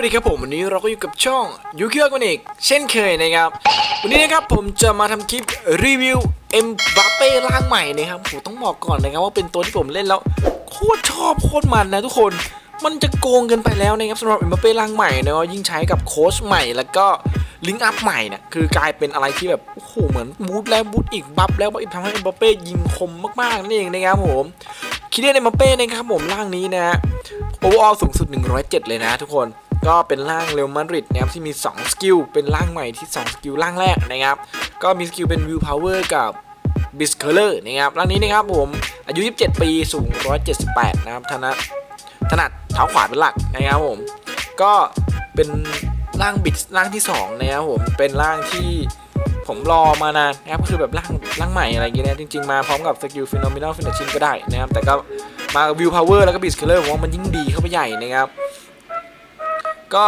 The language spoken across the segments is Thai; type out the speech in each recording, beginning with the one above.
วัสดีครับผมวันนี้เราก็อยู่กับช่องยูเคียวกันอีกเช่นเคยนะครับ วันนี้นะครับผมจะมาทำคลิปรีวิวเอ็มบัปเป้ร่างใหม่นะครับผมต้องบอกก่อนนะครับว่าเป็นตัวที่ผมเล่นแล้วโคตรชอบโคตรมันนะทุกคนมันจะโกงกันไปแล้วนะครับสำหรับเอ็มบัปเป้ร่างใหม่นะยิ่งใช้กับโค้ชใหม่แล้วก็ลิงก์อัพใหม่เนี่ยคือกลายเป็นอะไรที่แบบโอ้โหเหมือนบูทแล้วบูทอีกบัฟแล้วบัฟอีกทำให้เอ็มบัปเป้ยิงคมมากๆนั่นเองนะครับผมคิดเรียนเอ็มบัปเป้นะครับผมร่างนี้นะฮะโอเวอร์ออลสูงสุด 107 เลยนะทุกคน ก็เป็นร่างเรอัลมาดริดนะครับที่มี 2 สกิล เป็นร่างใหม่ที่ 2 สกิลร่างแรกนะครับ ก็มีสกิลเป็นวิวพาวเวอร์กับบิสเคอร์เลอร์นะครับร่างนี้นะครับผมอายุ 27 ปีสูง 178 นะครับถนัดถนัดเท้าขวาเป็นหลักนะครับผม ก็เป็นร่างบิดร่างที่2นะครับผมเป็นร่างที่ผมรอมานานนะครับก็คือแบบร่างร่างใหม่อะไรอย่างเงี้ยนะจริงๆมาพร้อมกับสกิลฟิโนมิโนฟินชินก็ได้นะครับแต่ก็มาวิวพาวเวอร์แล้วก็บิสเคเลอร์ผมว่ามันยิ่งดีเข้าไปใหญ่นะครับ ก็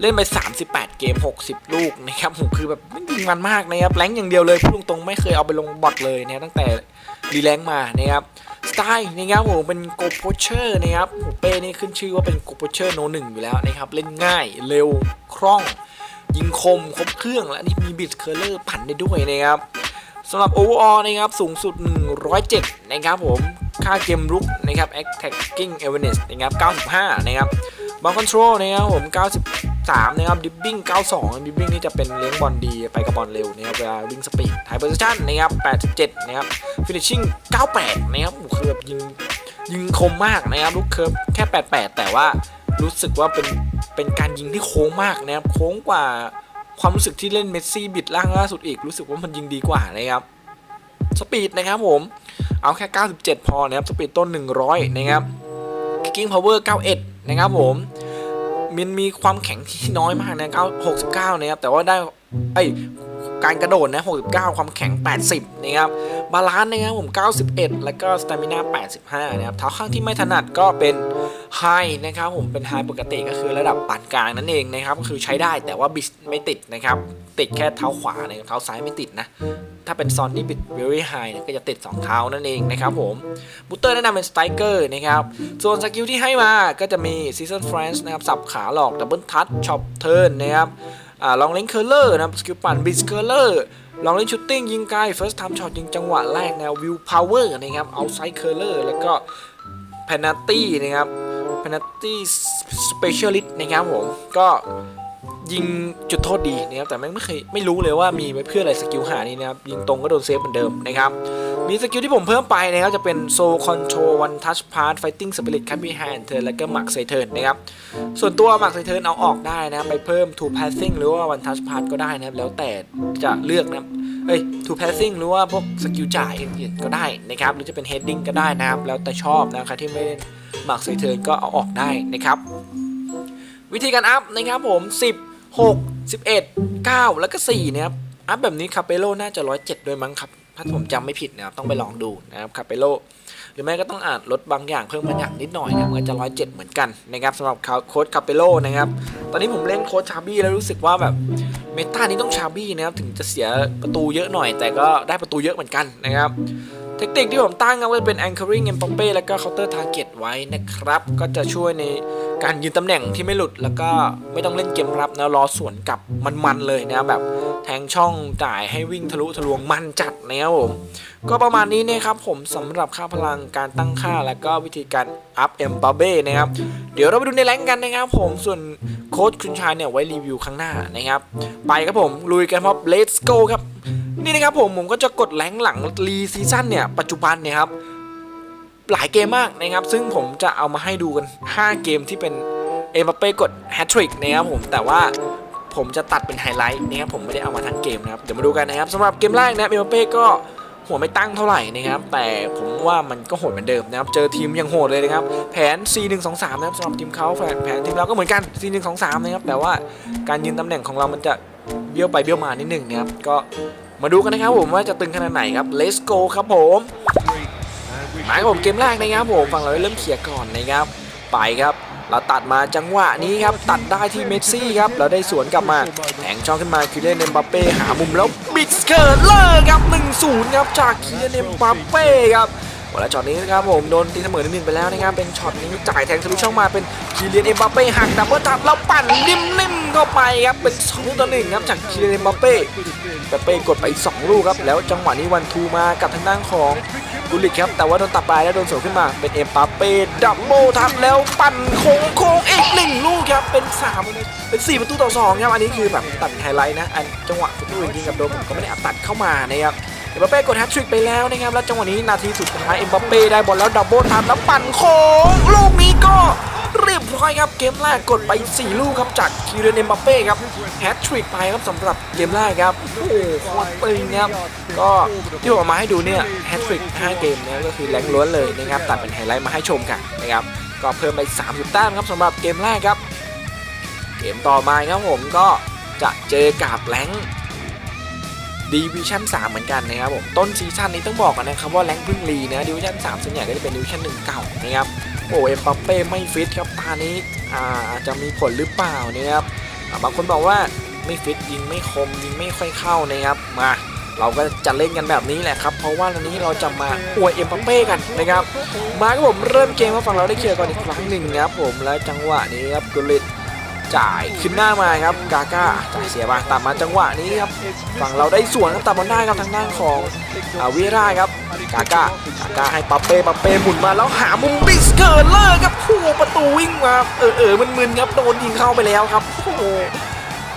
เล่นไป 38 เกม 60 ลูกนะครับผมคือแบบมันยิงมันมากนะครับแรงอย่างเดียวเลยพูดตรงๆไม่เคยเอาไปลงบอทเลยนะตั้งแต่รีแรงมานะครับสไตล์นะครับผมเป็นโกโพเชอร์นะครับโหเป้นี่ขึ้นชื่อว่าเป็นโกโพเชอร์โนหนึ่งอยู่แล้วนะครับเล่นง่ายเร็วคล่อง ยิงคมครบเครื่องและนี่มีบิสเคเลอร์ปั่นได้ด้วยนะครับสำหรับ overall นะครับสูงสุด 107 นะครับผมค่าเกมรุกนะครับ attacking awareness นะครับ 95 นะครับ ball control นะครับผม 93 นะครับ dribbling 92 dribbling นี่จะเป็นเลี้ยงบอลดี ไปกับบอลเร็วนะครับเวลาวิ่งสปีด high position นะครับ 87 นะครับ finishing 98 นะครับคือแบบยิงยิงคมมากนะครับ ลูกเคิร์ฟแค่ 88 แต่ว่ารู้สึกว่าเป็นเป็นการยิงที่โค้งมากนะครับ โค้งกว่าความรู้สึกที่เล่นเมสซี่บิดล่างล่าสุดอีก รู้สึกว่ามันยิงดีกว่านะครับ สปีดนะครับผม เอาแค่ 97 พอนะครับ สปีดต้น 100 นะครับ kicking power 91 นะครับผมมันมีความแข็งที่น้อยมากนะครับ69 นะครับ แต่ว่าได้ไอย การกระโดดนะ 69 ความแข็ง 80 นะครับ บาลานซ์นะครับผม 91 แล้วก็สตามินา85 นะครับ เท้าข้างที่ไม่ถนัดก็เป็นไฮนะครับผม เป็นไฮปกติก็คือระดับปานกลางนั่นเองนะครับ ก็คือใช้ได้แต่ว่าบิสไม่ติดนะครับ ติดแค่เท้าขวานะครับเท้าซ้ายไม่ติดนะ ถ้าเป็นซอนที่บิด very high เนี่ยก็จะติด 2 เท้านั่นเองนะครับผมบูเตอร์แนะนำเป็นสไตรเกอร์นะครับ ส่วนสกิลที่ให้มาก็จะมี Season France นะครับ สับขาหลอกดับเบิลทัชช็อปเทิร์นนะครับ อ่าลองเล่นเคอร์เลอร์นะครับสกิลปั่นบิสเคอร์เลอร์ลองเล่นชูตติ้งยิงไกล first time shot ยิงจังหวะแรกแนววิวพาวเวอร์นะครับเอาไซด์เคอร์เลอร์แล้วก็ penalty นะครับ penalty specialist นะครับผมก็ยิงจุดโทษดีนะครับแต่แม่ไม่เคยไม่รู้เลยว่ามีไว้เพื่ออะไรสกิลหานี้นะครับยิงตรงก็โดนเซฟเหมือนเดิมนะครับ มีสกิลที่ผมเพิ่มไปนะครับจะเป็น Soul Control One Touch Pass Fighting Spirit Cut Behind Turn แล้วก็ Mark Say Turn นนะครับส่วนตัว Mark Say Turn เอาออกได้นะครับไปเพิ่ม Two Passing หรือว่า One Touch Pass ก็ได้นะครับแล้วแต่จะเลือกนะครับเอ้ย Two Passing หรือว่าพวกสกิลจ่ายอื่นๆก็ได้นะครับหรือจะเป็น Heading ก็ได้นะครับแล้วแต่ชอบนะครับใครที่ไม่เล่น Mark Say Turn ก็เอาออกได้นะครับวิธีการอัพนะครับผม 10 6 11 9 แล้วก็4นะครับอัพแบบนี้คาเปโลน่าจะ107ด้วยมั้งครับ ถ้าผมจำไม่ผิดนะครับต้องไปลองดูนะครับคาเปโลหรือไม่ก็ต้องอาจลดบางอย่างเพิ่มบางอย่างนิดหน่อยนะครับมันจะ107เจ็ดเหมือนกันนะครับสำหรับโค้ดคาเปโลนะครับตอนนี้ผมเล่นโค้ดชาบี้แล้วรู้สึกว่าแบบเมตานี้ต้องชาบี้นะครับถึงจะเสียประตูเยอะหน่อย แต่ก็ได้ประตูเยอะเหมือนกันนะครับเทคนิคที่ผมตั้งเอาไว้เป็น anchoring m อ็ม p เป้แล้วก็ counter target ไว้นะครับ ก็จะช่วยใน การยืนตำแหน่งที่ไม่หลุดแล้วก็ไม่ต้องเล่นเกมรับนะรอสวนกลับมันๆเลยนะแบบแทงช่องจ่ายให้วิ่งทะลุทะลวงมันจัดนะครับผมก็ประมาณนี้นะครับผมสำหรับค่าพลังการตั้งค่าแล้วก็วิธีการอัพเอ็มบาเบ้นะครับเดี๋ยวเราไปดูในแรงกันนะครับผมส่วนโค้ชคุณชายเนี่ยไว้รีวิวข้งหน้านะครับ ไปครับผมลุยกันครับ let's go ครับนี่นะครับผมผมก็จะกดแรงหลังรีซีซั่นเนี่ยปัจจุบันเนี่ยครับ หลายเกมมากนะครับ ซึ่งผมจะเอามาให้ดูกัน 5 เกมที่เป็นเอ็มบัปเป้กดแฮตทริกนะครับผมแต่ว่าผมจะตัดเป็นไฮไลท์นะครับผมไม่ได้เอามาทั้งเกมนะครับ เดี๋ยวมาดูกันนะครับสำหรับเกมแรกนะเอ็มบัปเป้ก็หัวไม่ตั้งเท่าไหร่นะครับ แต่ผมว่ามันก็โหดเหมือนเดิมนะครับ เจอทีมยังโหดเลยนะครับ แผน C123 นะครับสำหรับทีมเขาแผนแผนทีมเราก็เหมือนกัน C123 นะครับ แต่ว่าการยืนตำแหน่งของเรามันจะเบี้ยวไปเบี้ยวมานิดหนึ่งนะครับ ก็มาดูกันนะครับผมว่าจะตึงขนาดไหนครับ Let's go ครับผม มายผมเกมแรกนะครับผมฝั่งเราเริ่มเคลียก่อนนะครับ ไปครับเราตัดมาจังหวะนี้ครับ ตัดได้ที่เมสซี่ครับเราได้สวนกลับมาแทงช่องขึ้นมาคิเลนเอ็มบัปเป้หามุมแล้วบิดเกิร์ตเลยครับ 1-0 ครับจากคิเลนเอ็มบัปเป้ครับโอ้แล้วช็อตนี้นะครับผมโดนตีเสมอหนึ่งไปแล้วนะครับเป็นช็อตนี้จ่ายแทงทะลุช่องมาเป็นคิเลนเอ็มบัปเป้หักดับเบิลทับแล้วปั่นนิ่มๆเข้าไปครับเป็น2ต่อ1ครับจากคิเลนเอ็มบัปเป้บัปเป้กดไปสองลูกครับแล้วจังหวะนี้วันทูมากับทางด้านของ กุลิกครับ แต่ว่าโดนตัดบายแล้วโดนสวนขึ้นมาเป็นเอ็มปาเป้ดับโบทับแล้วปั่นโค้งโค้งอีกหนึ่งลูกครับเป็นสามเป็นสี่ประตูต่อสองครับอันนี้คือแบบตัดไฮไลท์นะอันจังหวะประตูจริงกับโดมผมก็ไม่ได้อัดตัดเข้ามานะครับเอ็มปาเป้กดแฮตทริกไปแล้วนะครับแล้วจังหวะนี้นาทีสุดท้ายเอ็มปาเป้ได้บอลแล้วดับโบทับแล้วปั่นโค้งลูกนี้ก็ เรียบร้อยครับเกมแรกกดไป 4 ลูกครับจากคิรินเอ็มบัปเป้ครับแฮตทริกไปครับสำหรับเกมแรกครับโอ้โหโคตรตึงครับก็ที่ผมเอามาให้ดูเนี่ยแฮตทริก5 เกมเนี่ยก็คือแรงล้วนเลยนะครับตัดเป็นไฮไลท์มาให้ชมกันนะครับก็เพิ่มไป 30 แต้มครับสำหรับเกมแรกครับ เกมต่อมาครับผมก็จะเจอกับแรงดิวิชั่น3เหมือนกันนะครับผมต้นซีซั่นนี้ต้องบอกกันนะครับว่าแรงพึ่งรีนะดิวิชั่น3ส่วนใหญ่ก็จะเป็นดิวิชั่น1เก่านะครับ โอ้เอ็มบัปเป้ไม่ฟิตครับตานี้อาจจะมีผลหรือเปล่านี่ครับบางคนบอกว่าไม่ฟิตยิงไม่คมยิงไม่ค่อยเข้านะครับมาเราก็จะเล่นกันแบบนี้แหละครับ เพราะว่าวันนี้เราจะมาอวยเอ็มบัปเป้กันนะครับ มาครับผมเริ่มเกมมาฝั่งเราได้เคลียร์ก่อนอีกครั้งหนึ่งนะครับผมและจังหวะนี้ครับกุลิต จ่ายขึ้นหน้ามาครับกาก้าจ่ายเสียมาตัดมาจังหวะนี้ครับฝั่งเราได้สวนครับตัดบอลได้ครับทางด้านของอาวิราครับกาก้ากาก้าให้ปัปเป้ปัปเป้หมุนมาแล้วหามุมบิสเกิร์เลอร์ครับโอ้ประตูวิ่งมาเออเออมึนๆครับโดนยิงเข้าไปแล้วครับโอ้โห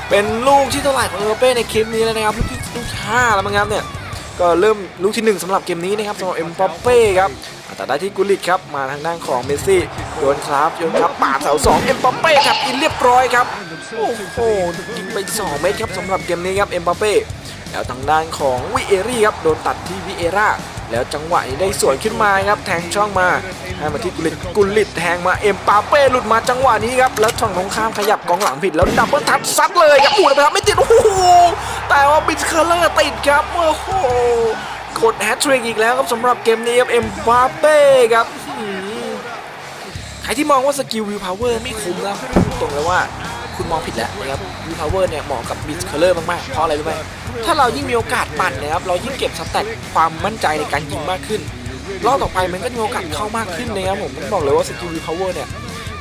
เป็นลูกที่เท่าไหร่ของเอเป้ในคลิปนี้แล้วนะครับลูกที่ลูกที่ห้าแล้วมั้งครับเนี่ยก็เริ่มลูกที่หนึ่งสำหรับเกมนี้นะครับสำหรับเอ็มปัปเป้ครับ แต่ได้ที่กุลิตครับมาทางด้านของเมสซี่โยนครับโยนครับปาดเสาสองเอ็มปัปเป้ครับอินเรียบร้อยครับโอ้โหยิงไปสองเมตรครับสำหรับเกมนี้ครับเอ็มปัปเป้แล้วทางด้านของวิเอรี่ครับโดนตัดที่วิเอร่าแล้วจังหวะนี้ได้สวนขึ้นมาครับแทงช่องมาให้มาที่กุลิตกุลิตแทงมาเอ็มปาเป้หลุดมาจังหวะนี้ครับแล้วช่องตรงข้ามขยับกองหลังผิดแล้วดับเบิลทัชซัดเลยครับอู้ยนะครับไม่ติดโอ้โหแต่ว่าบิสเคอร์เลอร์ติดครับโอ้โห กดแฮตทริกอีกแล้วครับสำหรับเกมนี้ครับเอ็มปาเป้ครับใครที่มองว่าสกิลวิวพาวเวอร์ไม่คุ้มแล้วตรงเลยว่าคุณมองผิดแล้วนะครับวิวพาวเวอร์เนี่ยเหมาะกับบิสเคอร์เลอร์มากๆ เพราะอะไรรู้ไหมถ้าเรายิ่งมีโอกาสปั่นนะครับเรายิ่งเก็บสแต็กความมั่นใจในการยิงมากขึ้นรอบต่อไปมันก็มีโอกาสเข้ามากขึ้นนะครับผมผมบอกเลยว่าสกิลรีพาวเวอร์เนี่ย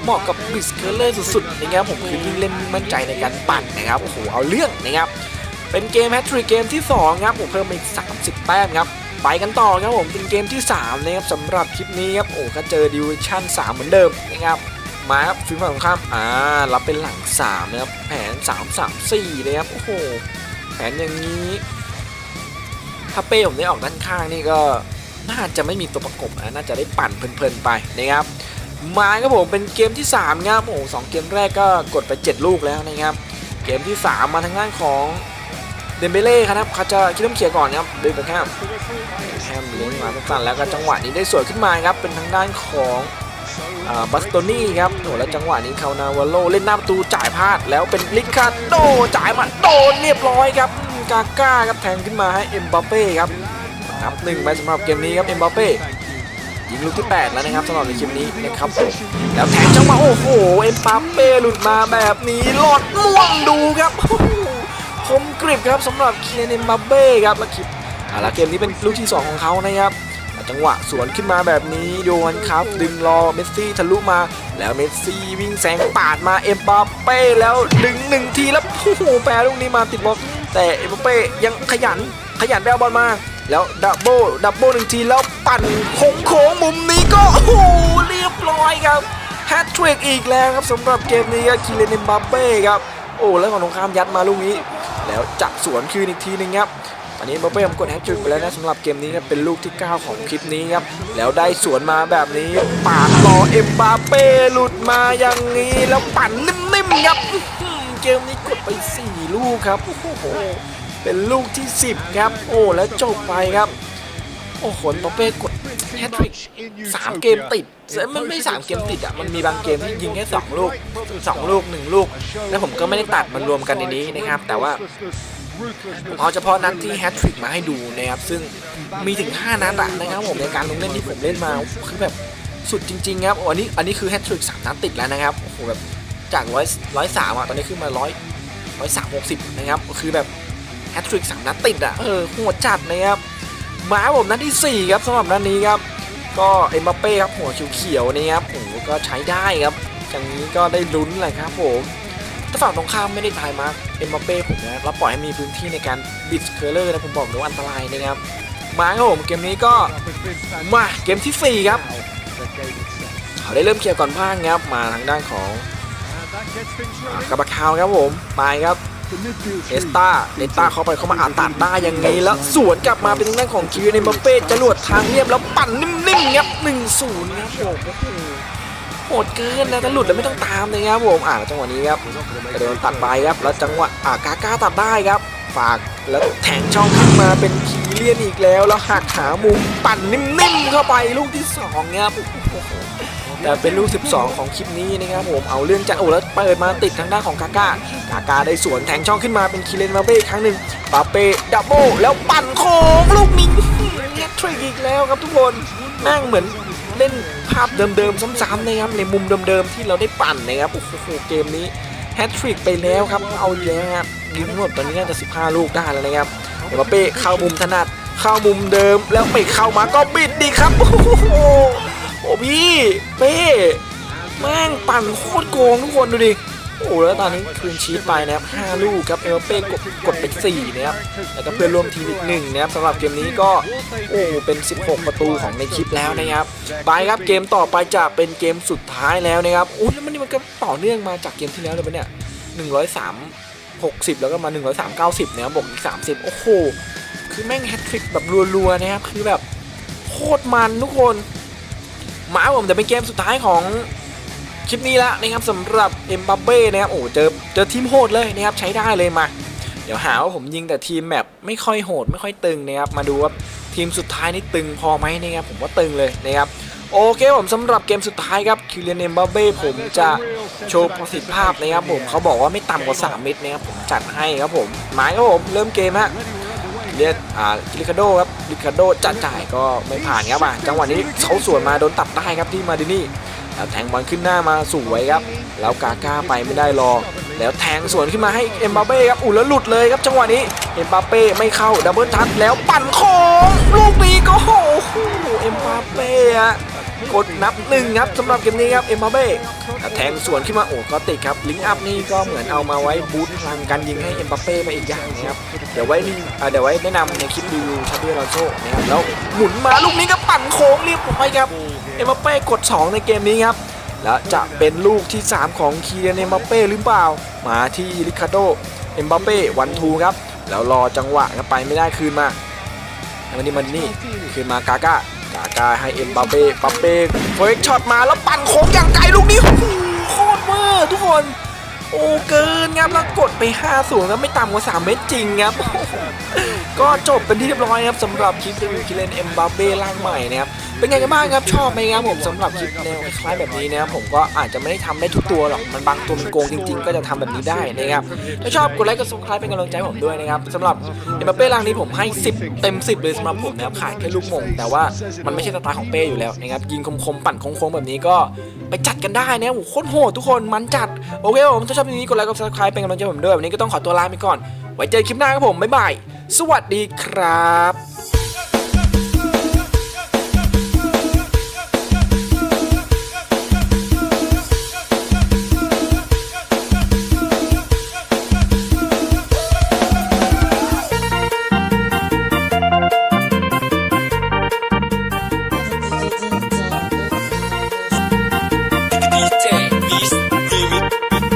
เหมาะกับบิสเกอร์เลอร์สุดๆนะครับผมคือยิ่งเล่นมั่นใจในการปั่นนะครับโอ้โหเอาเรื่องนะครับ เป็นเกมแฮตทริกเกมที่ 2 ครับผมเพิ่มอีก 30 แต้มครับ ไปกันต่อครับผมเป็นเกมที่3นะครับสำหรับคลิปนี้ครับโอ้ก็เจอดิวิชั่น 3 เหมือนเดิมนะครับมาครับฟิล์มฝั่งข้ามอ่ารับเป็นหลัง3นะครับแผน 3 3 4เลยครับโอ้โหแผนอย่างนี้ถ้าเป้ผมได้ออกด้านข้างนี่ก็น่าจะไม่มีตัวประกบนะน่าจะได้ปั่นเพลินๆไปนะครับมาครับผมเป็นเกมที่3ครับโอ้โหสองเกมแรกก็กดไป 7 ลูกแล้วนะครับเกมที่ 3 มาทางด้านของ เดมเบเล่ครับเขาจะคิดต้องเคลียก่อนครับเดินไปข้ามแฮมเลี้ยงมาสั้นๆแล้วก็จังหวะนี้ได้สวยขึ้นมาครับเป็นทางด้านของบัสโตนี่ครับโหแล้วจังหวะนี้เขานาวาโลเล่นหน้าประตูจ่ายพลาดแล้วเป็นลิคาโดจ่ายมาโดนเรียบร้อยครับกาก้าครับแทงขึ้นมาให้เอ็มบัปเป้ครับนับหนึ่งไปสำหรับเกมนี้ครับเอ็มบัปเป้ยิงลูกที่ 8 แล้วนะครับสำหรับในเกมนี้นะครับแล้วแทงจังหวะโอ้โหเอ็มบัปเป้หลุดมาแบบนี้หลอดม่วงดูครับ คมกริบครับสำหรับเคียนเอ็มบัปเป้ครับแล้วคลิปอ่าแล้วเกมนี้เป็นลูกที่ 2 ของเขานะครับจังหวะสวนขึ้นมาแบบนี้โยนครับ ดึงรอเมสซี่ทะลุมา แล้วเมสซี่วิ่งแซงปาดมาเอ็มบัปเป้แล้วดึงหนึ่งทีแล้วโอ้โหแปรลูกนี้มาติดบล็อกแต่เอ็มบัปเป้ยังขยันขยันไปเอาบอลมา แล้วดับเบิลดับเบิลหนึ่งทีแล้วปั่นโค้งโค้งมุมนี้ก็โอ้โหเรียบร้อยครับแฮตทริกอีกแล้วครับสำหรับเกมนี้ครับคิเลนเอ็มบัปเป้ครับโอ้แล้วของตรงข้ามยัดมาลูกนี้ แล้วจับสวนคืนอีกทีหนึงครับตอนนี้มเป้ผมกดแฮตทริกไปแล้วนะสำหรับเกมนี้นะเป็นลูกที่ 9 ของคลิปนี้ครับ แล้วได้สวนมาแบบนี้ปาดต่อเอ็มบาเป้หลุดมาอย่างนี้ แล้วปั่นนิ่มๆครับเกมนี้กดไป 4 ลูกครับโอ้โหเป็นลูกที่ 10 ครับ โอ้แล้วจบไปครับ อ้โหปาเป้กดแฮตทริกสามเกมติดมันไม่สามเกมติดอะ มันมีบางเกมที่ยิงแค่สองลูกสองลูกหนึ่งลูก แล้วผมก็ไม่ได้ตัดมันรวมกันในนี้นะครับ แต่ว่าผมเอาเฉพาะนัดที่แฮตทริกมาให้ดูนะครับ ซึ่งมีถึง 5 นัดอะนะครับผมในการลงเล่นที่ผมเล่นมาคือแบบสุดจริง ๆ ครับอันนี้อันนี้คือแฮตทริกสามนัดติดแล้วนะครับ โอ้โหแบบจากร้อยร้อยสามอะตอนนี้ขึ้นมาร้อยร้อยสามหกสิบนะครับ คือแบบแฮตทริกสามนัดติดอะเออโหดจัดนะครับ มาผมนัดที่ 4 ครับสำหรับนัดนี้ครับ ก็เอ็มบัปเป้ครับหัวเขียวๆนี่ครับโอ้โหก็ใช้ได้ครับอย่างนี้ก็ได้ลุ้นแหละครับผมถ้าฝั่งตรงข้ามไม่ได้ทายมาร์คเอ็มบัปเป้ผมนะแล้วปล่อยให้มีพื้นที่ในการบิดเคอร์เลอร์นะผมบอกเลยว่าอันตรายนะครับมาครับผมเกมนี้ก็มาเกมทีสี่4 ครับเขาได้เริ่มเคลียร์ก่อนบ้างครับมาทางด้านของอ่ากาบาคาวครับผมไปครับ เอสตาเอสตาเข้าไปเข้ามาอาตัดได้ยังไงแล้วสวนกลับมาเป็นทางด้านของคิวเอ็มบัปเป้จรวดทางเรียบแล้วปั่นนิ่มๆครับ1-0ครับผมโอ้โหโหดเกินนะถ้าหลุดแล้วไม่ต้องตามเลยครับผมอ่าจังหวะนี้ครับกระโดนตัดไปครับแล้วจังหวะอ่ากาก้าตัดได้ครับ ฝากแล้วแทงช่องขึ้นมาเป็นคีเลียนอีกแล้ว แล้วหักขามุมปั่นนิ่มๆเข้าไปลูกที่สองครับโอ้โห แต่เป็นลูก 12 ของคลิปนี้นะครับผมเอาเรื่องจัดโอ้แล้วเปิดมาติดทางด้านของกาก้ากาก้าได้สวนแทงช่องขึ้นมาเป็นคีเลนมาเบ้ครั้งหนึ่งปาเป้ดับเบิลแล้วปั่นโค้งลูกนี้แฮตทริกอีกแล้วครับทุกคนแม่งเหมือนเล่นภาพเดิมๆซ้ำๆนะครับในมุมเดิมๆที่เราได้ปั่นนะครับโอ้โหเกมนี้แฮตทริกไปแล้วครับเอาอีกแล้ครับยิงหมดตอนนี้น่าจะ 15 ลูกได้แล้วนะครับเดี๋ยวมาเป้เข้ามุมถนัดเข้ามุมเดิมแล้วไปเข้ามาก็บิดดีครับโอ้โห อ้พี่เป้แม่งปั่นโคตรโกงทุกคนดูดิโอ้แล้วตอนนี้คืนชีตไปนะครับ5ลูกครับเอลเป้กดกดไป4นะครับแล้วก็เพื่อนร่วมทีมอีกหนึ่งนะครับสำหรับเกมนี้ก็โอ้เป็น 16 ประตูของในคลิปแล้วนะครับไปครับเกมต่อไปจะเป็นเกมสุดท้ายแล้วนะครับอุ้ยแล้วมันนี่มันก็ต่อเนื่องมาจากเกมที่แล้วเลยปะเนี่ย103 60 แล้วก็มา 103 90นะครับบวกอีก 30 โอ้โห คือแม่งแฮตทริกแบบรัวๆ นะครับ คือแบบโคตรมันทุกคน มาผมแต่เป็นเกมสุดท้ายของคลิปนี้แล้วนะครับสำหรับเอ็มบัปเบ้นะครับโอ้เจอเจอทีมโหดเลยนะครับใช้ได้เลยมา เดี๋ยวหาว่าผมยิงแต่ทีมแบบไม่ค่อยโหดไม่ค่อยตึงนะครับมาดูว่าทีมสุดท้ายนี่ตึงพอไหมนะครับผมว่าตึงเลยนะครับโอเคผมสำหรับเกมสุดท้ายครับคิเลียนเอ็มบัปเบ้ผมจะโชว์ประสิทธิภาพนะครับผมเขาบอกว่าไม่ต่ำกว่า 3 เม็ดนะครับผมจัดให้ครับผมหมายครับผมเริ่มเกมฮะ เรียกอ่าลิคาโดครับลิคาโดจัดจ่ายก็ไม่ผ่านครับอะจังหวะนี้เขาสวนมาโดนตัดได้ครับที่มาดินี่แล้วแทงบอลขึ้นหน้ามาสวยครับ แล้วกาก้าไปไม่ได้รอ แล้วแทงสวนขึ้นมาให้เอ็มบาเป้ครับอุ้แล้วหลุดเลยครับจังหวะนี้เอ็มบาเป้ไม่เข้าดับเบิลทัชแล้วปั่นโค้งลูกนี้ก็โอ้โหเอ็มบาเป้อะ กดนับหนึ่งครับสำหรับเกมนี้ครับเอ็มบัปเป้แทงสวนขึ้นมาโอ้ก็ติดครับลิงก์อัพนี่ก็เหมือนเอามาไว้บูทพลังการยิงให้เอ็มบัปเป้มาอีกอย่างนะครับเดี๋ยวไว้นี่เดี๋ยวไว้แนะนำในคลิปรีวิวชาเบียร์ลอนโซนะครับแล้วหมุนมาลูกนี้ก็ปั่นโค้งเรียบร้อยครับเอ็มบัปเป้กดสองในเกมนี้ครับและจะเป็นลูกที่ 3 ของคีเรนเอ็มบัปเป้หรือเปล่ามาที่ริคาโดเอ็มบัปเป้วันทูครับแล้วรอจังหวะครับไปไม่ได้คืนมาแล้วนี่มันนี่คืนมากาก้า กากาให้เอ็มบัปเป้บัปเป้เฟกช็อตมาแล้วปั่นโค้งอย่างไกลลูกนี้โคตรเวอร์ทุกคน โอ้เกินครับแล้วกดไป5สูงครับไม่ต่ำกว่า 3 เมตรจริงครับ ก็จบเป็นที่เรียบร้อยครับสำหรับคลิปรีวิวคิเลนเอ็มบัปเป้ร่างใหม่นะครับ เป็นไงกันบ้างครับชอบไหมครับผมสำหรับคลิปแนวคล้ายแบบนี้นะครับผมก็อาจจะไม่ได้ทำได้ทุกตัวหรอกมันบางตัวมันโกงจริง ๆ ก็จะทำแบบนี้ได้นะครับถ้าชอบกดไลค์กดซับสไครป์เป็นกำลังใจผมด้วยนะครับสำหรับเอ็มเป้ร่างนี้ผมให้ 10 เต็ม 10 เลยสำหรับผมนะครับขายแค่ลูกมงแต่ว่ามันไม่ใช่สไตล์ของเป้อยู่แล้วนะครับยิงคมๆปั่นโค้งๆแบบนี้ก็ไปจัดกันได้นะโอ้โหโคตรโหดทุกคนมันจัดโอเคครับผมถ้าชอบคลิปนี้กดไลค์กดซับสไครป์เป็นกำลังใจผมด้วยวันนี้ก็ต้องขอตัวลาไปก่อน ไว้เจอคลิปหน้าครับผมบ๊ายบายสวัสดีครับ